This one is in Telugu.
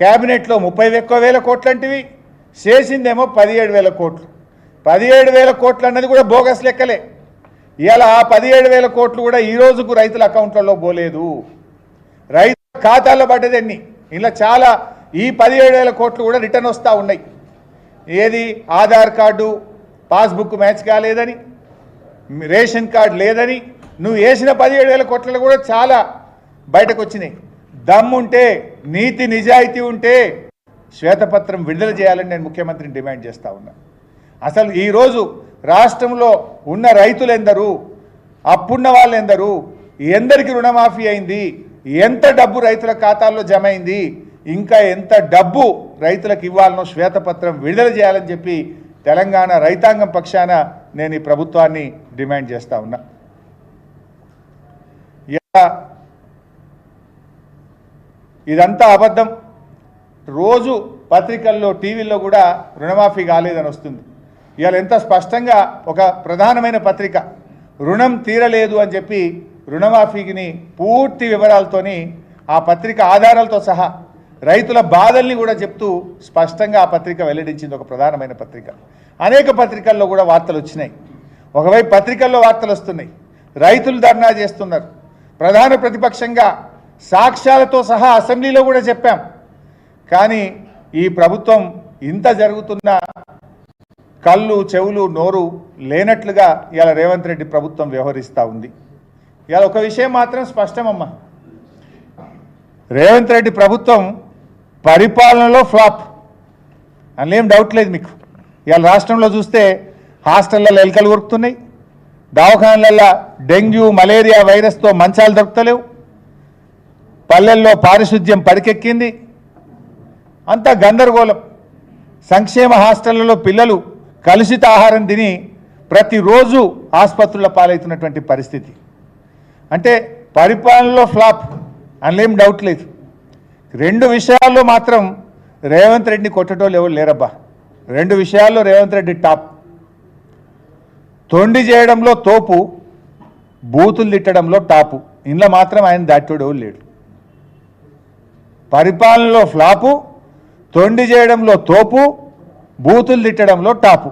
క్యాబినెట్లో ముప్పై ఎక్కువ వేల కోట్లంటివి చేసిందేమో పదిహేడు వేల కోట్లు. పదిహేడు వేల కోట్లు అన్నది కూడా బోగస్ లెక్కలే. ఇవాళ ఆ పదిహేడు వేల కోట్లు కూడా ఈ రోజుకు రైతుల అకౌంట్లలో పోలేదు. రైతు ఖాతాల్లో పడ్డది ఎన్ని? ఇలా చాలా ఈ పదిహేడు వేల కోట్లు కూడా రిటర్న్ వస్తూ ఉన్నాయి. ఏది? ఆధార్ కార్డు పాస్బుక్ మ్యాచ్ కాలేదని రేషన్ కార్డు లేదని నువ్వు వేసిన పదిహేడు వేల కోట్లలో కూడా చాలా బయటకు వచ్చినాయి. దమ్ముంటే నీతి నిజాయితీ ఉంటే శ్వేతపత్రం విడుదల చేయాలని నేను ముఖ్యమంత్రిని డిమాండ్ చేస్తా ఉన్నా. అసలు ఈరోజు రాష్ట్రంలో ఉన్న రైతులు ఎందరు అప్పున్న వాళ్ళు ఎందరు ఎందరికి రుణమాఫీ అయింది ఎంత డబ్బు రైతుల ఖాతాల్లో జమ అయింది ఇంకా ఎంత డబ్బు రైతులకు ఇవ్వాలనో శ్వేతపత్రం విడుదల చేయాలని చెప్పి తెలంగాణ రైతాంగం పక్షాన నేను ఈ ప్రభుత్వాన్ని డిమాండ్ చేస్తా ఉన్నా. ఇలా ఇదంతా అబద్ధం. రోజు పత్రికల్లో టీవీల్లో కూడా రుణమాఫీ కాలేదని వస్తుంది. ఇవాళ ఎంత స్పష్టంగా ఒక ప్రధానమైన పత్రిక రుణం తీరలేదు అని చెప్పి రుణమాఫీని పూర్తి వివరాలతోని ఆ పత్రిక ఆధారాలతో సహా రైతుల బాధల్ని కూడా చెప్తూ స్పష్టంగా ఆ పత్రిక వెల్లడించింది ఒక ప్రధానమైన పత్రిక. అనేక పత్రికల్లో కూడా వార్తలు వచ్చినాయి. ఒకవైపు పత్రికల్లో వార్తలు వస్తున్నాయి. రైతులు ధర్నా చేస్తున్నారు. ప్రధాన ప్రతిపక్షంగా సాక్ష్యాలతో సహా అసెంబ్లీలో కూడా చెప్పాం. కానీ ఈ ప్రభుత్వం ఇంత జరుగుతున్న కళ్ళు చెవులు నోరు లేనట్లుగా ఇవాళ రేవంత్ రెడ్డి ప్రభుత్వం వ్యవహరిస్తూ ఉంది. ఇవాళ ఒక విషయం మాత్రం స్పష్టమమ్మా. రేవంత్ రెడ్డి ప్రభుత్వం పరిపాలనలో ఫ్లాప్ అందులో డౌట్ లేదు మీకు. ఇవాళ రాష్ట్రంలో చూస్తే హాస్టళ్ళలో ఎలకలు ఉరుకుతున్నాయి దవాఖానలలో డెంగ్యూ మలేరియా వైరస్తో మంచాలు దొరుకుతలేవు పల్లెల్లో పారిశుద్ధ్యం పడికెక్కింది. అంతా గందరగోళం. సంక్షేమ హాస్టళ్ళలో పిల్లలు కలుషిత ఆహారం తిని ప్రతిరోజు ఆసుపత్రుల పాలవుతున్నటువంటి పరిస్థితి. అంటే పరిపాలనలో ఫ్లాప్ అందులో డౌట్ లేదు. రెండు విషయాల్లో మాత్రం రేవంత్ రెడ్డిని కొట్టటోళ్ళు ఎవరు లేరబ్బా. రెండు విషయాల్లో రేవంత్ రెడ్డి టాప్. తొండి చేయడంలో తోపు బూతులు తిట్టడంలో టాపు. ఇంట్లో మాత్రం ఆయన దాటోడు ఎవరు లేడు. పరిపాలనలో ఫ్లాపు తొండి చేయడంలో తోపు బూతులు తిట్టడంలో టాపు.